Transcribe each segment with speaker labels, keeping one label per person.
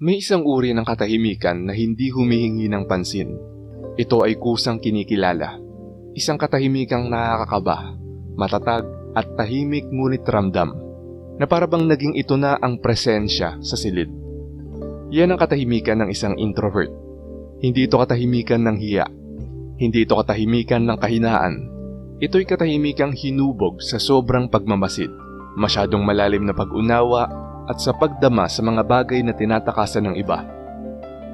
Speaker 1: May isang uri ng katahimikan na hindi humihingi ng pansin. Ito ay kusang kinikilala. Isang katahimikang nakakakaba, matatag at tahimik ngunit ramdam na parabang naging ito na ang presensya sa silid. Yan ang katahimikan ng isang introvert. Hindi ito katahimikan ng hiya. Hindi ito katahimikan ng kahinaan. Ito'y katahimikang hinubog sa sobrang pagmamasid, masyadong malalim na pag-unawa at sa pagdama sa mga bagay na tinatakasan ng iba.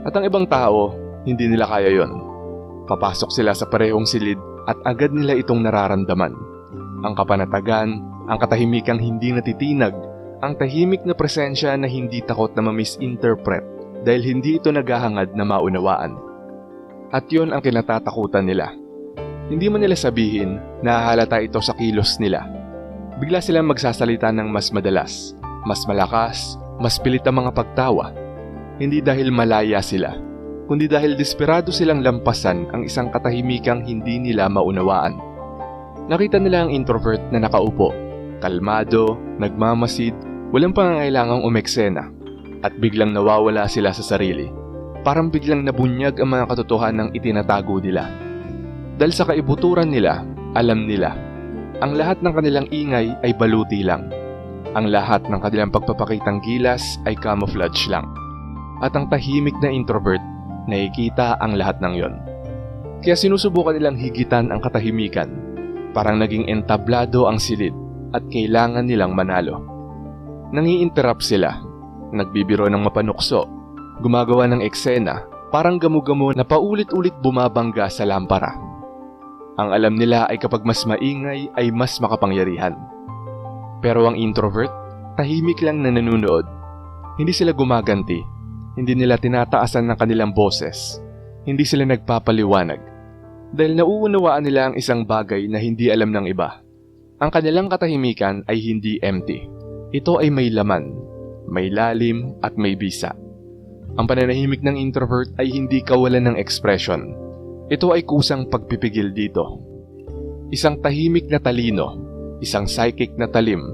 Speaker 1: At ang ibang tao, hindi nila kaya yon. Papasok sila sa parehong silid at agad nila itong nararamdaman. Ang kapanatagan, ang katahimikang hindi natitinag, ang tahimik na presensya na hindi takot na ma-misinterpret dahil hindi ito naghahangad na maunawaan. At yon ang kinatatakutan nila. Hindi man nila sabihin, nahahalata ito sa kilos nila. Bigla silang magsasalita ng mas madalas, mas malakas, mas pilit ang mga pagtawa. Hindi dahil malaya sila, kundi dahil desperado silang lampasan ang isang katahimikang hindi nila maunawaan. Nakita nila ang introvert na nakaupo, kalmado, nagmamasid, walang pangangailangang umeksena, at biglang nawawala sila sa sarili. Parang biglang nabunyag ang mga katotohanang itinatago nila. Dahil sa kaibuturan nila, alam nila, ang lahat ng kanilang ingay ay baluti lang. Ang lahat ng kanilang pagpapakitang gilas ay camouflage lang. At ang tahimik na introvert, nakikita ang lahat ng yon. Kaya sinusubukan nilang higitan ang katahimikan. Parang naging entablado ang silid at kailangan nilang manalo. Nangi-interrupt sila, nagbibiro ng mapanukso, gumagawa ng eksena, parang gamu-gamo na paulit-ulit bumabangga sa lampara. Ang alam nila ay kapag mas maingay ay mas makapangyarihan. Pero ang introvert, tahimik lang na nanunood. Hindi sila gumaganti, hindi nila tinataasan ng kanilang boses, hindi sila nagpapaliwanag. Dahil nauunawaan nila ang isang bagay na hindi alam ng iba. Ang kanilang katahimikan ay hindi empty. Ito ay may laman, may lalim at may bisa. Ang pananahimik ng introvert ay hindi kawalan ng expression. Ito ay kusang pagpipigil dito. Isang tahimik na talino, isang psychic na talim,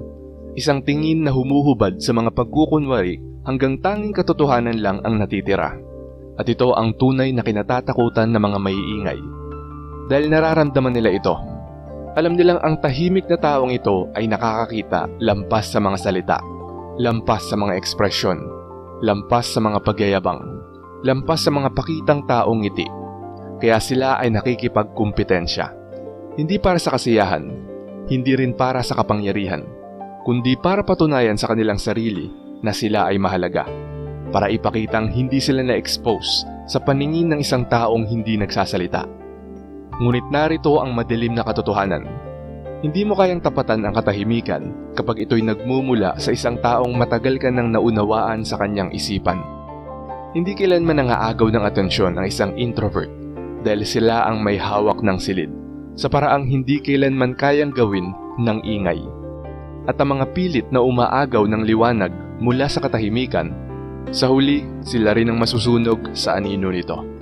Speaker 1: isang tingin na humuhubad sa mga pagkukunwari hanggang tanging katotohanan lang ang natitira. At ito ang tunay na kinatatakutan ng mga maiingay. Dahil nararamdaman nila ito. Alam nilang ang tahimik na taong ito ay nakakakita lampas sa mga salita, lampas sa mga ekspresyon, lampas sa mga pagyayabang, lampas sa mga pakitang taong ngiti. Kaya sila ay nakikipagkumpetensya. Hindi para sa kasiyahan, hindi rin para sa kapangyarihan, kundi para patunayan sa kanilang sarili na sila ay mahalaga. Para ipakitang hindi sila na-expose sa paningin ng isang taong hindi nagsasalita. Ngunit narito ang madilim na katotohanan. Hindi mo kayang tapatan ang katahimikan kapag ito'y nagmumula sa isang taong matagal ka nang naunawaan sa kanyang isipan. Hindi kailanman nangaagaw ng atensyon ang isang introvert dahil sila ang may hawak ng silid sa paraang hindi kailanman kayang gawin ng ingay. At ang mga pilit na umaagaw ng liwanag mula sa katahimikan, sa huli sila rin ang masusunog sa anino nito.